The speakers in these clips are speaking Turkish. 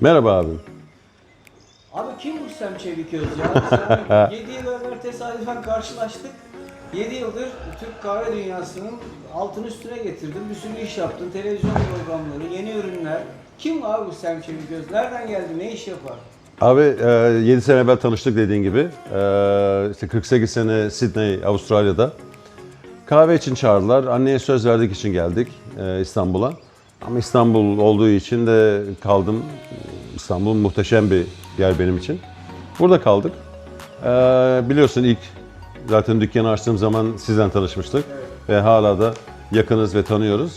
Merhaba abim. Abi kim bu Sem Çeviköz ya? 7 yıl evvel tesadüfen karşılaştık. 7 yıldır Türk kahve dünyasının altını üstüne getirdin. Bir sürü iş yaptın. Televizyon programları, yeni ürünler. Kim abi bu Sem Çeviköz? Nereden geldi? Ne iş yapar? Abi 7 sene evvel tanıştık dediğin gibi. E, işte 48 sene Sydney, Avustralya'da. Kahve için çağırdılar. Anneye söz verdik için geldik e, İstanbul'a. Ama İstanbul olduğu için de kaldım. İstanbul muhteşem bir yer benim için. Burada kaldık. E, biliyorsun ilk zaten dükkanı açtığım zaman sizden tanışmıştık. Ve hala da yakınız ve tanıyoruz.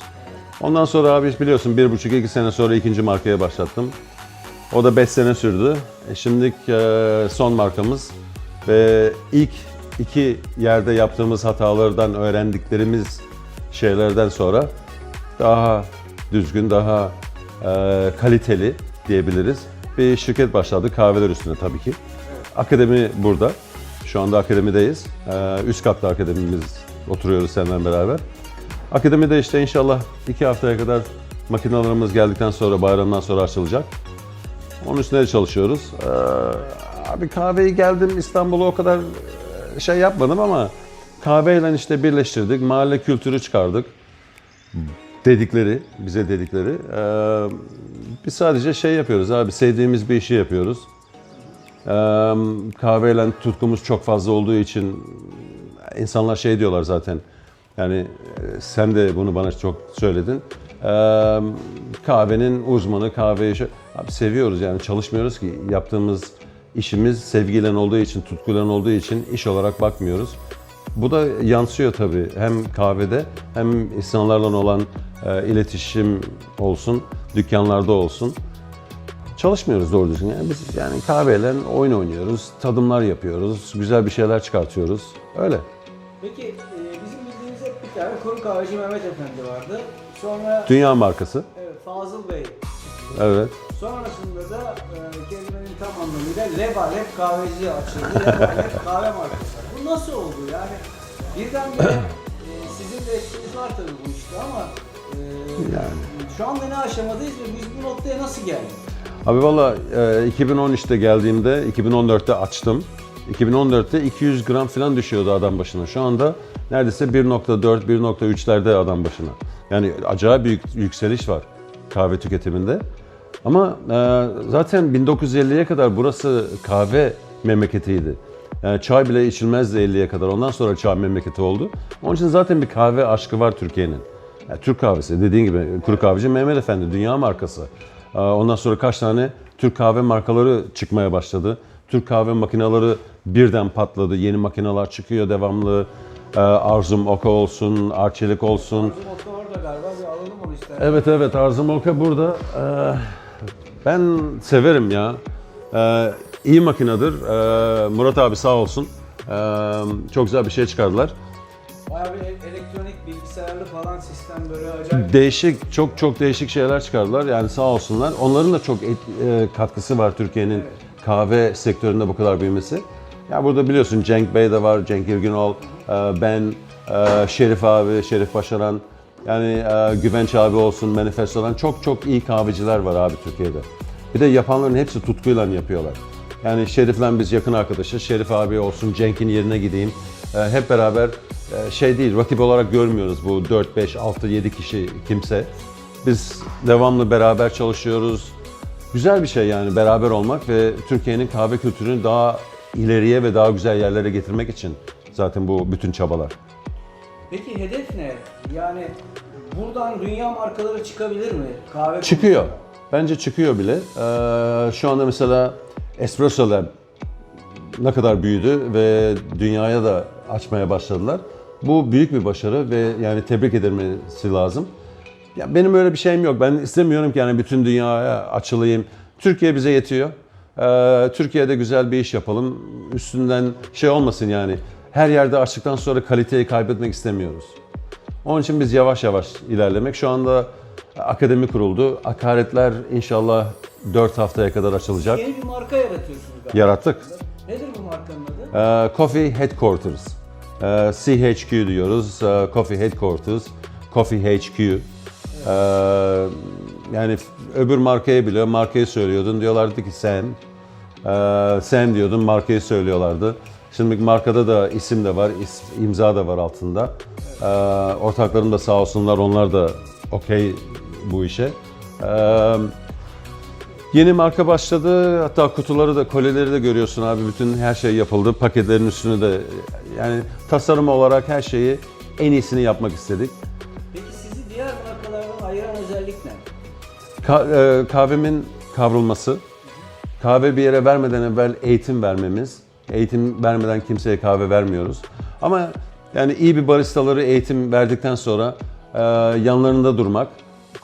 Ondan sonra abi biliyorsun bir buçuk iki sene sonra ikinci markaya başlattım. O da 5 sene sürdü. E şimdi e, son markamız ve ilk iki yerde yaptığımız hatalardan öğrendiklerimiz şeylerden sonra daha düzgün, daha e, kaliteli diyebiliriz. Bir şirket başladı kahveler üstüne tabii ki. Akademi burada. Şu anda akademideyiz. E, üst katta akademimiz oturuyoruz seninle beraber. Akademide işte inşallah iki haftaya kadar makinalarımız geldikten sonra bayramdan sonra açılacak. Onun üstüne çalışıyoruz. Ee, abi kahveyi geldim İstanbul'a o kadar e, şey yapmadım ama kahveyle işte birleştirdik. Mahalle kültürü çıkardık. Dedikleri, bize dedikleri. Ee, biz sadece şey yapıyoruz abi, sevdiğimiz bir işi yapıyoruz. Ee, kahveyle tutkumuz çok fazla olduğu için insanlar şey diyorlar zaten. Yani sen de bunu bana çok söyledin. Ee, kahvenin uzmanı, kahveyi şey- abi seviyoruz yani çalışmıyoruz ki yaptığımız işimiz sevgiyle olduğu için, tutkuyla olduğu için iş olarak bakmıyoruz. Bu da yansıyor tabii hem kahvede hem insanlarla olan e, iletişim olsun, dükkanlarda olsun. Çalışmıyoruz doğru düzgün. Yani biz yani kahveyle oyun oynuyoruz, tadımlar yapıyoruz, güzel bir şeyler çıkartıyoruz. Öyle. Peki e, bizim bildiğimiz hep bir tane kuru kahveci Mehmet Efendi vardı. Sonra Dünya markası. evet, Fazıl Bey. Evet. Sonrasında da e, kelimenin tam anlamıyla Lebalep kahveci açıldı. Lebalep kahve markası. Bu nasıl oldu yani? Birdenbire e, sizin de etkiniz var tabii bu işte ama e, Yani. şu anda ne aşamadayız ve biz bu noktaya nasıl geldik? Abi valla e, 2013'te geldiğimde, 2014'te açtım. 2014'te 200 gram falan düşüyordu adam başına. Şu anda neredeyse 1.4, 1.3'lerde adam başına. Yani acayip büyük yükseliş var kahve tüketiminde. Ama e, zaten 1950'ye kadar burası kahve memleketiydi. Yani çay bile içilmezdi 50'ye kadar. Ondan sonra çay memleketi oldu. Onun için zaten bir kahve aşkı var Türkiye'nin. Yani Türk kahvesi dediğin gibi kuru kahveci Mehmet Efendi dünya markası. Ee, Ondan sonra kaç tane Türk kahve markaları çıkmaya başladı. Türk kahve makineleri birden patladı. Yeni makineler çıkıyor devamlı. Ee, Arzum Oka olsun, Arçelik olsun. Bizim Otka orada galiba bir alalım onu istersen. Evet evet Arzum Oka burada. Ee, ben severim ya. İyi makinedir. Murat abi sağ olsun. Çok güzel bir şey çıkardılar. Bayağı bir el- elektronik sistem böyle acayip. Değişik, çok çok değişik şeyler çıkardılar. Yani sağ olsunlar. Onların da çok et- e, katkısı var Türkiye'nin kahve sektöründe bu kadar büyümesi. Ya burada biliyorsun Cenk Bey de var, Cenk İlginol, e, ben, e, Şerif abi, Şerif Başaran. Yani e, Güvenç abi olsun, Manifesto'dan çok çok iyi kahveciler var abi Türkiye'de. Bir de yapanların hepsi tutkuyla yapıyorlar. Yani Şerif'le biz yakın arkadaşız. Şerif abi olsun, Cenk'in yerine gideyim. Hep beraber şey değil, rakip olarak görmüyoruz bu 4, 5, 6, 7 kişi kimse. Biz devamlı beraber çalışıyoruz. Güzel bir şey yani beraber olmak ve Türkiye'nin kahve kültürünü daha ileriye ve daha güzel yerlere getirmek için zaten bu bütün çabalar. Peki hedef ne? Yani buradan dünya markaları çıkabilir mi? Kahve Çıkıyor. Bence çıkıyor bile. Ee, şu anda mesela Espresso Lab ne kadar büyüdü ve dünyaya da açmaya başladılar. Bu büyük bir başarı ve yani tebrik edilmesi lazım. Ya benim öyle bir şeyim yok. Ben istemiyorum ki yani bütün dünyaya açılayım. Türkiye bize yetiyor. Ee, Türkiye'de güzel bir iş yapalım. Üstünden şey olmasın yani. Her yerde açtıktan sonra kaliteyi kaybetmek istemiyoruz. Onun için biz yavaş yavaş ilerlemek. Şu anda akademi kuruldu. Akaretler inşallah 4 haftaya kadar açılacak. Yeni bir marka yaratıyorsunuz galiba. Yarattık. Nedir bu markanın adı? Ee, Coffee Headquarters. Ee, CHQ diyoruz. Ee, Coffee Headquarters. Coffee HQ. Ee, yani öbür markayı biliyor. Markayı söylüyordun. Diyorlardı ki sen. Ee, sen diyordun. Markayı söylüyorlardı. Şimdi markada da isim de var. is- imza da var altında. Ee, ortaklarım da sağ olsunlar. Onlar da okey bu işe. Ee, Yeni marka başladı. Hatta kutuları da, koleleri de görüyorsun abi. Bütün her şey yapıldı. Paketlerin üstünü de yani tasarım olarak her şeyi en iyisini yapmak istedik. Peki sizi diğer markalardan ayıran özellik ne? Ka- e, kahvemin kavrulması. Kahve bir yere vermeden evvel eğitim vermemiz. Eğitim vermeden kimseye kahve vermiyoruz. Ama yani iyi bir baristaları eğitim verdikten sonra e, yanlarında durmak.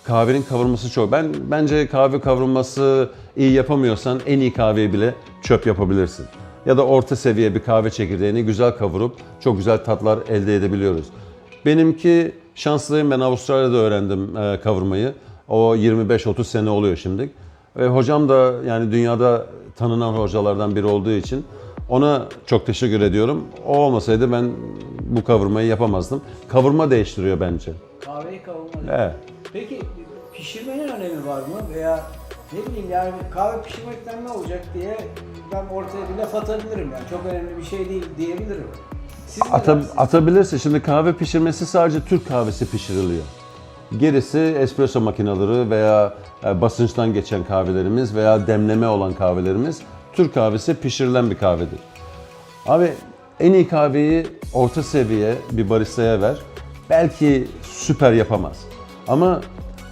Kahvenin kavrulması çok. Ben bence kahve kavrulması iyi yapamıyorsan en iyi kahveyi bile çöp yapabilirsin. Ya da orta seviye bir kahve çekirdeğini güzel kavurup çok güzel tatlar elde edebiliyoruz. Benimki şanslıyım. Ben Avustralya'da öğrendim e, kavurmayı. O 25-30 sene oluyor şimdi. Ve hocam da yani dünyada tanınan hocalardan biri olduğu için ona çok teşekkür ediyorum. O olmasaydı ben bu kavurmayı yapamazdım. Kavurma değiştiriyor bence. Kahveyi kavurma. Evet. Peki pişirmenin önemi var mı? Veya ne bileyim yani kahve pişirmekten ne olacak diye ben ortaya bir laf atabilirim yani. Çok önemli bir şey değil diyebilirim. Siz ne Ata, dersiniz? atabilirsin. Şimdi kahve pişirmesi sadece Türk kahvesi pişiriliyor. Gerisi espresso makineleri veya e, basınçtan geçen kahvelerimiz veya demleme olan kahvelerimiz Türk kahvesi pişirilen bir kahvedir. Abi en iyi kahveyi orta seviye bir baristaya ver. Belki süper yapamaz. Ama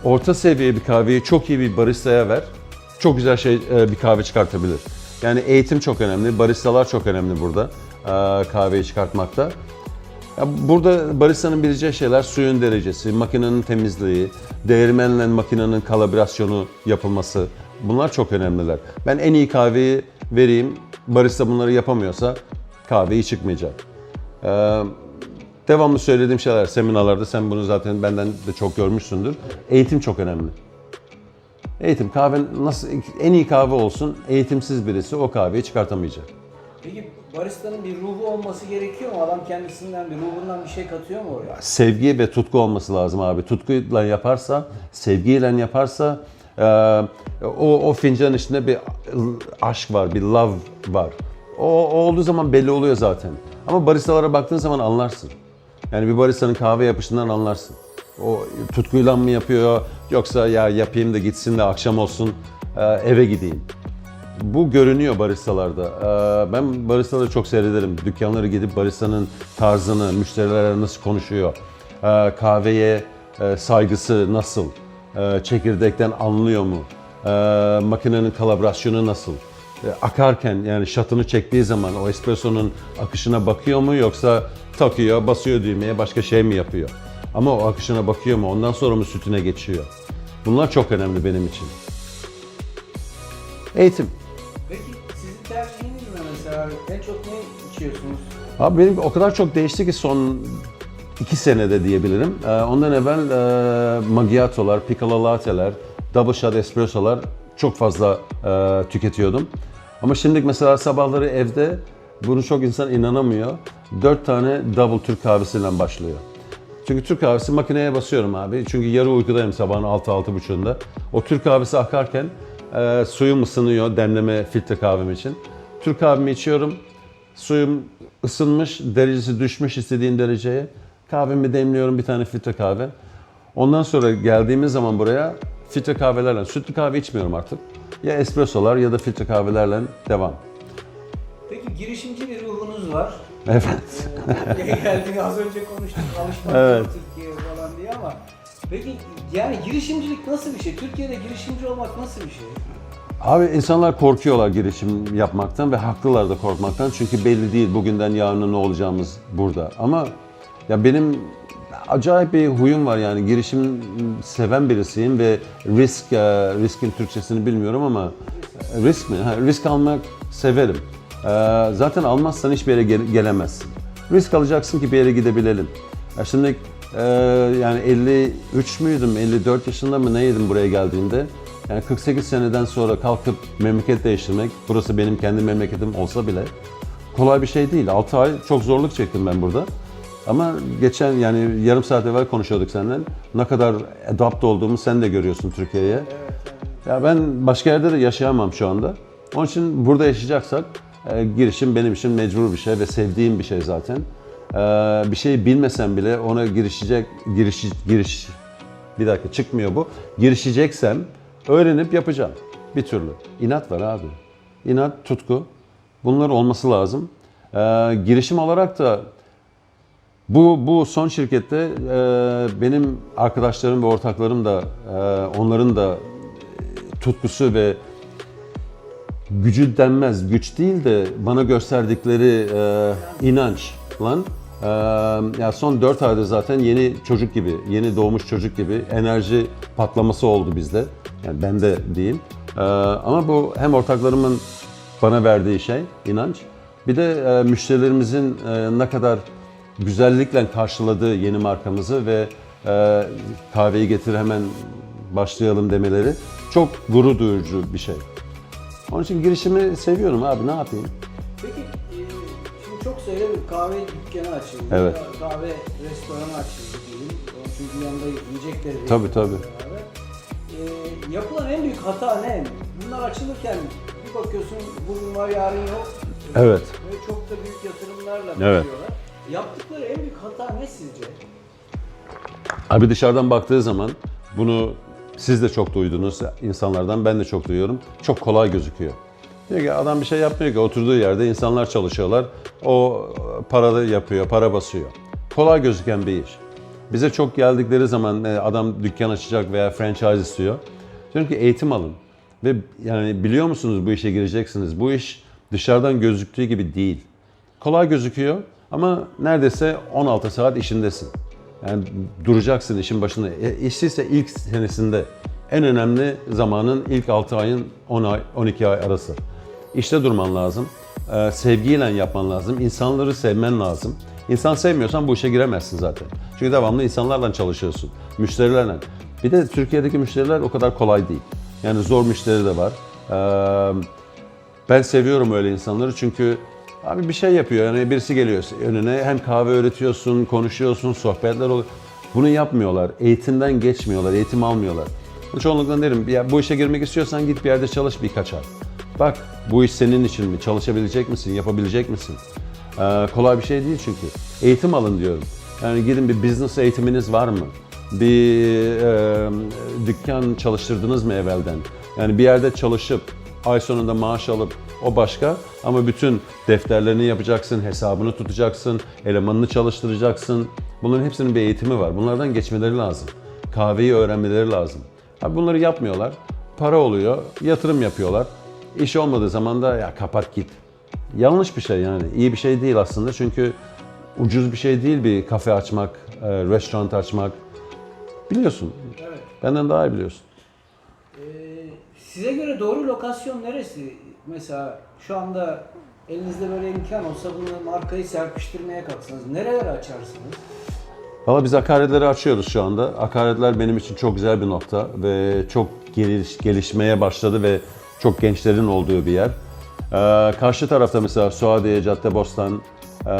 orta seviye bir kahveyi çok iyi bir baristaya ver. Çok güzel şey e, bir kahve çıkartabilir. Yani eğitim çok önemli, baristalar çok önemli burada e, kahveyi çıkartmakta. Burada baristanın bileceği şeyler suyun derecesi, makinenin temizliği, değirmenle makinenin kalibrasyonu yapılması. Bunlar çok önemliler. Ben en iyi kahveyi vereyim, barista bunları yapamıyorsa kahve iyi çıkmayacak. Devamlı söylediğim şeyler seminarlarda, sen bunu zaten benden de çok görmüşsündür. Eğitim çok önemli. Eğitim, kahve nasıl, en iyi kahve olsun, eğitimsiz birisi o kahveyi çıkartamayacak. Peki baristanın bir ruhu olması gerekiyor mu? Adam kendisinden bir ruhundan bir şey katıyor mu oraya? sevgi ve tutku olması lazım abi. Tutkuyla yaparsa, sevgiyle yaparsa e, o, o fincanın içinde bir aşk var, bir love var. O, o olduğu zaman belli oluyor zaten. Ama baristalara baktığın zaman anlarsın. Yani bir baristanın kahve yapışından anlarsın. O tutkuyla mı yapıyor yoksa ya yapayım da gitsin de akşam olsun e, eve gideyim. Bu görünüyor baristalarda. Ee, Ben baristaları çok seyrederim. Dükkanlara gidip baristanın tarzını, müşterilerle nasıl konuşuyor, ee, kahveye e, saygısı nasıl, çekirdekten anlıyor mu, makinenin kalibrasyonu nasıl, akarken yani şatını çektiği zaman o espresso'nun akışına bakıyor mu yoksa takıyor, basıyor düğmeye başka şey mi yapıyor? Ama o akışına bakıyor mu, ondan sonra mı sütüne geçiyor? Bunlar çok önemli benim için. Eğitim. Peki sizin tercihiniz ne mesela? En çok ne içiyorsunuz? Abi benim o kadar çok değişti ki son iki senede diyebilirim. Ee, ondan evvel e, macchiato'lar, piccolo latte'ler, double shot espresso'lar çok fazla e, tüketiyordum. Ama şimdi mesela sabahları evde bunu çok insan inanamıyor. Dört tane double Türk kahvesiyle başlıyor. Çünkü Türk kahvesi makineye basıyorum abi. Çünkü yarı uykudayım sabahın 6-6.30'unda. O Türk kahvesi akarken e, suyum ısınıyor demleme filtre kahvem için. Türk kahvemi içiyorum. Suyum ısınmış, derecesi düşmüş istediğim dereceye. Kahvemi demliyorum bir tane filtre kahve. Ondan sonra geldiğimiz zaman buraya filtre kahvelerle, sütlü kahve içmiyorum artık. Ya espressolar ya da filtre kahvelerle devam. Girişimci bir ruhunuz var. Evet. Buraya geldik az önce konuştuk alışmak Evet. Türkiye falan diye ama peki yani girişimcilik nasıl bir şey? Türkiye'de girişimci olmak nasıl bir şey? Abi insanlar korkuyorlar girişim yapmaktan ve haklılar da korkmaktan çünkü belli değil bugünden yarına ne olacağımız burada. Ama ya benim acayip bir huyum var yani girişim seven birisiyim ve risk, e, riskin Türkçesini bilmiyorum ama risk mi? Ha, risk almak severim. E, Zaten almazsan hiçbir yere gel- gelemezsin. Risk alacaksın ki bir yere gidebilelim. Ya şimdi e, yani 53 müydüm, 54 yaşında mı neydim buraya geldiğimde? Yani 48 seneden sonra kalkıp memleket değiştirmek, burası benim kendi memleketim olsa bile kolay bir şey değil. 6 ay çok zorluk çektim ben burada. Ama geçen yani yarım saat evvel konuşuyorduk senden. Ne kadar adapt olduğumu sen de görüyorsun Türkiye'ye. Ya ben başka yerde de yaşayamam şu anda. Onun için burada yaşayacaksak e, girişim benim için mecbur bir şey ve sevdiğim bir şey zaten. E, bir şeyi bilmesem bile ona girişecek, giriş, giriş, bir dakika çıkmıyor bu. Girişeceksem öğrenip yapacağım bir türlü. İnat var abi. İnat, tutku. Bunlar olması lazım. E, girişim olarak da bu bu son şirkette e, benim arkadaşlarım ve ortaklarım da e, onların da tutkusu ve gücü denmez, güç değil de bana gösterdikleri e, inançla e, ya son 4 aydır zaten yeni çocuk gibi, yeni doğmuş çocuk gibi enerji patlaması oldu bizde. Yani bende diyeyim. E, ama bu hem ortaklarımın bana verdiği şey, inanç. Bir de e, müşterilerimizin e, ne kadar güzellikle karşıladığı yeni markamızı ve e, kahveyi getir hemen başlayalım demeleri çok gurur duyucu bir şey. Onun için girişimi seviyorum abi ne yapayım? Peki e, şimdi çok sayıda bir kahve dükkanı açıldı. Evet. Kahve restoranı açıldı diyelim. Çünkü yanında yiyecekleri de Tabii, tabii. E, yapılan en büyük hata ne? Bunlar açılırken bir bakıyorsun bugün var yarın yok. Evet. Ve çok da büyük yatırımlarla Evet. yapıyorlar. Yaptıkları en büyük hata ne sizce? Abi dışarıdan baktığı zaman bunu siz de çok duydunuz insanlardan ben de çok duyuyorum. Çok kolay gözüküyor. Diyor ki adam bir şey yapmıyor ki oturduğu yerde insanlar çalışıyorlar. O para yapıyor, para basıyor. Kolay gözüken bir iş. Bize çok geldikleri zaman e, adam dükkan açacak veya franchise istiyor. Diyorum ki eğitim alın. Ve yani biliyor musunuz bu işe gireceksiniz. Bu iş dışarıdan gözüktüğü gibi değil. Kolay gözüküyor ama neredeyse 16 saat işindesin. Yani duracaksın işin başında. E, işi ise ilk senesinde en önemli zamanın ilk 6 ayın 10 ay, 12 ay arası. İşte durman lazım. Ee, sevgiyle yapman lazım. İnsanları sevmen lazım. İnsan sevmiyorsan bu işe giremezsin zaten. Çünkü devamlı insanlarla çalışıyorsun. Müşterilerle. Bir de Türkiye'deki müşteriler o kadar kolay değil. Yani zor müşteri de var. Ee, ben seviyorum öyle insanları çünkü abi bir şey yapıyor. Yani birisi geliyor önüne hem kahve öğretiyorsun, konuşuyorsun, sohbetler oluyor. Bunu yapmıyorlar. Eğitimden geçmiyorlar, eğitim almıyorlar. Çoğunlukla derim ya bu işe girmek istiyorsan git bir yerde çalış birkaç ay. Bak bu iş senin için mi? Çalışabilecek misin? Yapabilecek misin? Ee, kolay bir şey değil çünkü. Eğitim alın diyorum. Yani gidin bir business eğitiminiz var mı? Bir e, dükkan çalıştırdınız mı evvelden? Yani bir yerde çalışıp ay sonunda maaş alıp o başka ama bütün defterlerini yapacaksın, hesabını tutacaksın, elemanını çalıştıracaksın. Bunların hepsinin bir eğitimi var. Bunlardan geçmeleri lazım. Kahveyi öğrenmeleri lazım. Abi bunları yapmıyorlar. Para oluyor, yatırım yapıyorlar. İş olmadığı zaman da ya kapat git. Yanlış bir şey yani. İyi bir şey değil aslında çünkü ucuz bir şey değil bir kafe açmak, e, restoran açmak. Biliyorsun. Evet. Benden daha iyi biliyorsun. Ee, size göre doğru lokasyon neresi? Mesela şu anda elinizde böyle imkan olsa bunu markayı serpiştirmeye kalksanız nereler açarsınız? Valla biz akaretleri açıyoruz şu anda. Akaretler benim için çok güzel bir nokta ve çok geliş, gelişmeye başladı ve çok gençlerin olduğu bir yer. Ee, karşı tarafta mesela Suadiye, Caddebostan, e,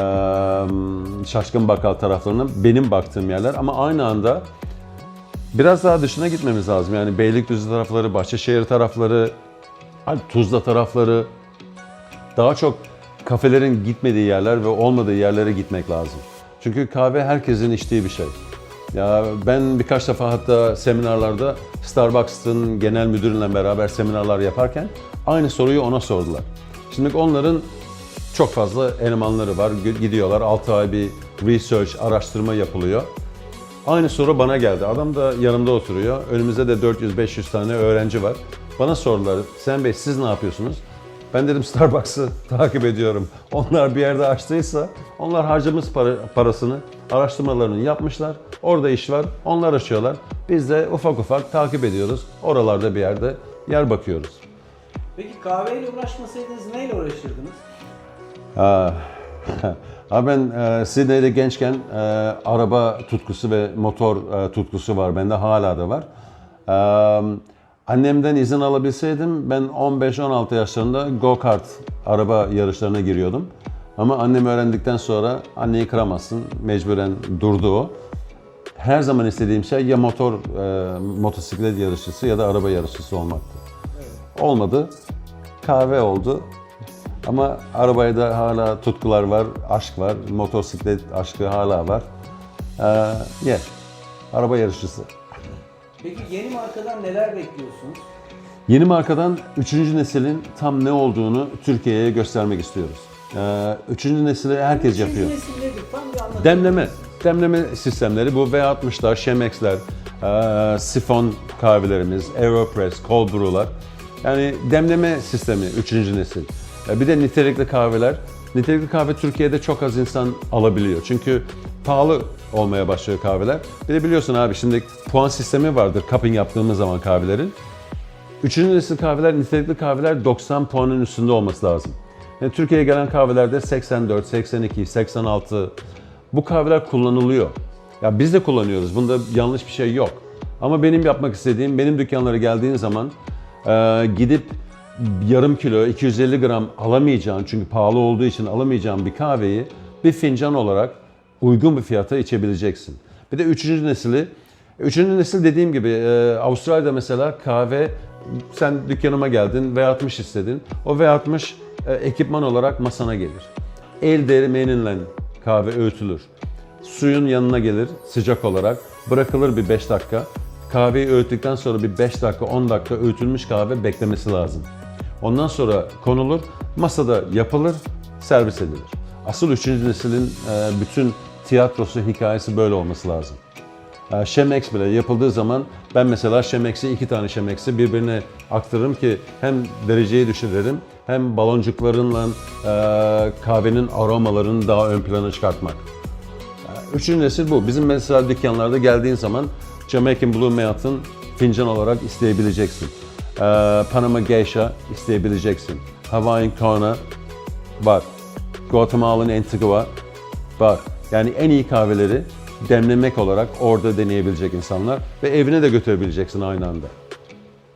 Şaşkın Bakkal taraflarına benim baktığım yerler ama aynı anda biraz daha dışına gitmemiz lazım. Yani Beylikdüzü tarafları, Bahçeşehir tarafları, hani Tuzla tarafları, daha çok kafelerin gitmediği yerler ve olmadığı yerlere gitmek lazım. Çünkü kahve herkesin içtiği bir şey. Ya ben birkaç defa hatta seminerlarda Starbucks'ın genel müdürünle beraber seminerler yaparken aynı soruyu ona sordular. Şimdi onların çok fazla elemanları var. Gidiyorlar 6 ay bir research, araştırma yapılıyor. Aynı soru bana geldi. Adam da yanımda oturuyor. Önümüzde de 400-500 tane öğrenci var. Bana sordular, Sen Bey siz ne yapıyorsunuz? Ben dedim Starbucks'ı takip ediyorum. Onlar bir yerde açtıysa onlar harcamış para, parasını, araştırmalarını yapmışlar. Orada iş var, onlar açıyorlar. Biz de ufak ufak takip ediyoruz. Oralarda bir yerde yer bakıyoruz. Peki kahveyle uğraşmasaydınız neyle uğraşırdınız? Abi ben e, Sydney'de gençken e, araba tutkusu ve motor e, tutkusu var. Bende hala da var. E, annemden izin alabilseydim ben 15-16 yaşlarında go-kart araba yarışlarına giriyordum. Ama annem öğrendikten sonra anneyi kıramazsın. Mecburen durdu o. her zaman istediğim şey ya motor, e, motosiklet yarışçısı ya da araba yarışçısı olmaktı. Olmadı. Kahve oldu. Ama arabaya da hala tutkular var, aşk var. Motosiklet aşkı hala var. Ee, yeah. Araba yarışçısı. Peki yeni markadan neler bekliyorsunuz? Yeni markadan 3. neslin tam ne olduğunu Türkiye'ye göstermek istiyoruz. Ee, 3. nesili herkes yapıyor. Üçüncü nesil nedir? Tam bir. Demleme. Demleme sistemleri bu V60'lar, Chemex'ler, e, sifon kahvelerimiz, Aeropress, cold brew'lar. Yani demleme sistemi 3. nesil. E, bir de nitelikli kahveler. Nitelikli kahve Türkiye'de çok az insan alabiliyor. Çünkü pahalı olmaya başlıyor kahveler. Bir de biliyorsun abi şimdi puan sistemi vardır cupping yaptığımız zaman kahvelerin. Üçüncü nesil kahveler, nitelikli kahveler 90 puanın üstünde olması lazım. Yani Türkiye'ye gelen kahvelerde 84, 82, 86 bu kahveler kullanılıyor. Ya biz de kullanıyoruz. Bunda yanlış bir şey yok. Ama benim yapmak istediğim, benim dükkanlara geldiğin zaman e, gidip yarım kilo, 250 gram alamayacağın, çünkü pahalı olduğu için alamayacağın bir kahveyi bir fincan olarak uygun bir fiyata içebileceksin. Bir de üçüncü nesili, üçüncü nesil dediğim gibi e, Avustralya'da mesela kahve, sen dükkanıma geldin V60 istedin. O V60 e, ekipman olarak masana gelir. El değirmeniyle kahve öğütülür. Suyun yanına gelir sıcak olarak, bırakılır bir 5 dakika. Kahveyi öğüttükten sonra bir 5 dakika, 10 dakika öğütülmüş kahve beklemesi lazım. Ondan sonra konulur, masada yapılır, servis edilir. Asıl 3. neslin e, bütün tiyatrosu, hikayesi böyle olması lazım. E, Chemex bile yapıldığı zaman ben mesela Chemex'i iki tane Chemex'i birbirine aktarırım ki hem dereceyi düşürürüm hem baloncuklarınla e, kahvenin aromalarını daha ön plana çıkartmak. Üçüncü nesil bu. Bizim mesela dükkanlarda geldiğin zaman Jamaican Blue Mountain fincan olarak isteyebileceksin. Panama Geisha isteyebileceksin. Hawaiian Kona var. Guatemalan Antigua var. Yani en iyi kahveleri demlemek olarak orada deneyebilecek insanlar ve evine de götürebileceksin aynı anda.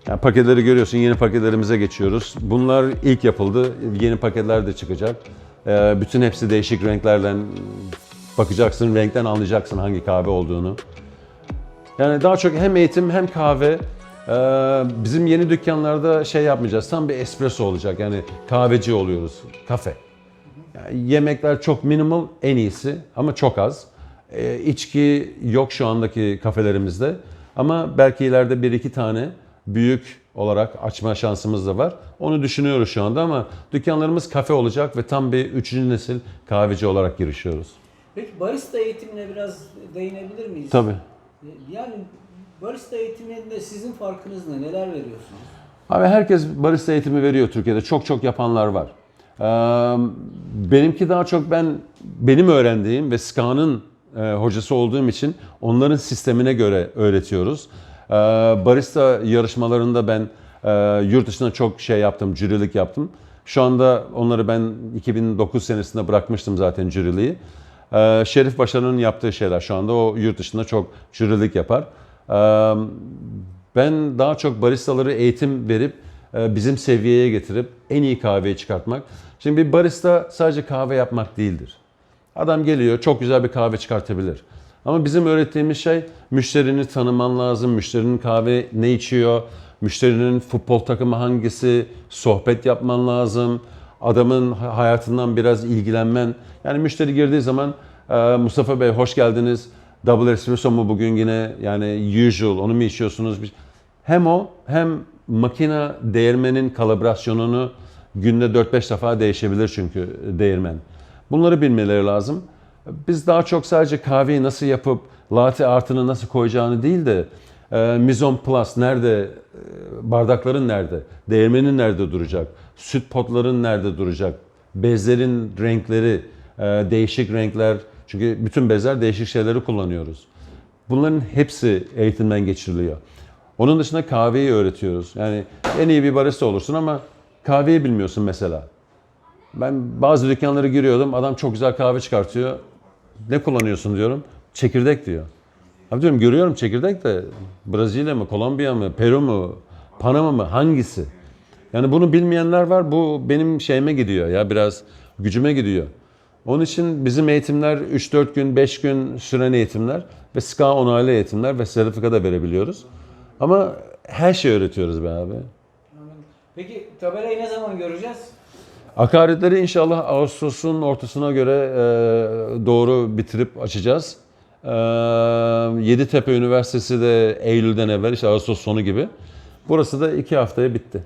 Yani paketleri görüyorsun, yeni paketlerimize geçiyoruz. Bunlar ilk yapıldı, yeni paketler de çıkacak. Ee, bütün hepsi değişik renklerle bakacaksın, renkten anlayacaksın hangi kahve olduğunu. Yani daha çok hem eğitim hem kahve. Ee, bizim yeni dükkanlarda şey yapmayacağız, tam bir espresso olacak. Yani kahveci oluyoruz, kafe. Yani yemekler çok minimal, en iyisi ama çok az. Ee, içki yok şu andaki kafelerimizde. Ama belki ileride bir iki tane büyük olarak açma şansımız da var. Onu düşünüyoruz şu anda ama dükkanlarımız kafe olacak ve tam bir üçüncü nesil kahveci olarak girişiyoruz. Peki barista eğitimine biraz değinebilir miyiz? Tabii. Yani barista eğitiminde sizin farkınız ne? Neler veriyorsunuz? Abi herkes barista eğitimi veriyor Türkiye'de. Çok çok yapanlar var. Benimki daha çok ben benim öğrendiğim ve SKA'nın hocası olduğum için onların sistemine göre öğretiyoruz. Barista yarışmalarında ben yurt dışında çok şey yaptım, jürilik yaptım. Şu anda onları ben 2009 senesinde bırakmıştım zaten jüriliği. Şerif Başarı'nın yaptığı şeyler şu anda o yurt dışında çok jürilik yapar. Ben daha çok baristaları eğitim verip bizim seviyeye getirip en iyi kahveyi çıkartmak. Şimdi bir barista sadece kahve yapmak değildir. Adam geliyor çok güzel bir kahve çıkartabilir. Ama bizim öğrettiğimiz şey müşterini tanıman lazım. Müşterinin kahve ne içiyor? Müşterinin futbol takımı hangisi? Sohbet yapman lazım. Adamın hayatından biraz ilgilenmen. Yani müşteri girdiği zaman "Ee, Mustafa Bey hoş geldiniz. Double espresso mu bugün yine? Yani usual onu mu içiyorsunuz? Hem o hem makine değirmenin kalibrasyonunu günde 4-5 defa değişebilir çünkü değirmen. Bunları bilmeleri lazım. Biz daha çok sadece kahveyi nasıl yapıp latte artını nasıl koyacağını değil de e, mizon plus nerede, e, bardakların nerede, değirmenin nerede duracak, süt potların nerede duracak, bezlerin renkleri, e, değişik renkler. Çünkü bütün bezler değişik şeyleri kullanıyoruz. Bunların hepsi eğitimden geçiriliyor. Onun dışında kahveyi öğretiyoruz. Yani en iyi bir barista olursun ama kahveyi bilmiyorsun mesela. Ben bazı dükkanlara giriyordum. Adam çok güzel kahve çıkartıyor. Ne kullanıyorsun diyorum. Çekirdek diyor. Abi diyorum görüyorum çekirdek de Brezilya mı, Kolombiya mı, Peru mu, Panama mı hangisi? Yani bunu bilmeyenler var. Bu benim şeyime gidiyor ya biraz gücüme gidiyor. Onun için bizim eğitimler 3-4 gün, 5 gün süren eğitimler ve SKA onaylı eğitimler ve sertifika da verebiliyoruz. Ama her şeyi öğretiyoruz be abi. Peki tabelayı ne zaman göreceğiz? Akaretleri inşallah Ağustos'un ortasına göre e, doğru bitirip açacağız. E, Yeditepe Üniversitesi de Eylül'den evvel, işte Ağustos sonu gibi. Burası da iki haftaya bitti.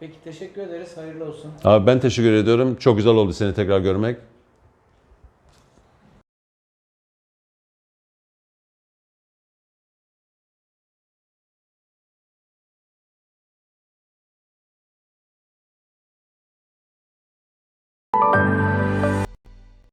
Peki teşekkür ederiz. Hayırlı olsun. Abi ben teşekkür ediyorum. Çok güzel oldu seni tekrar görmek.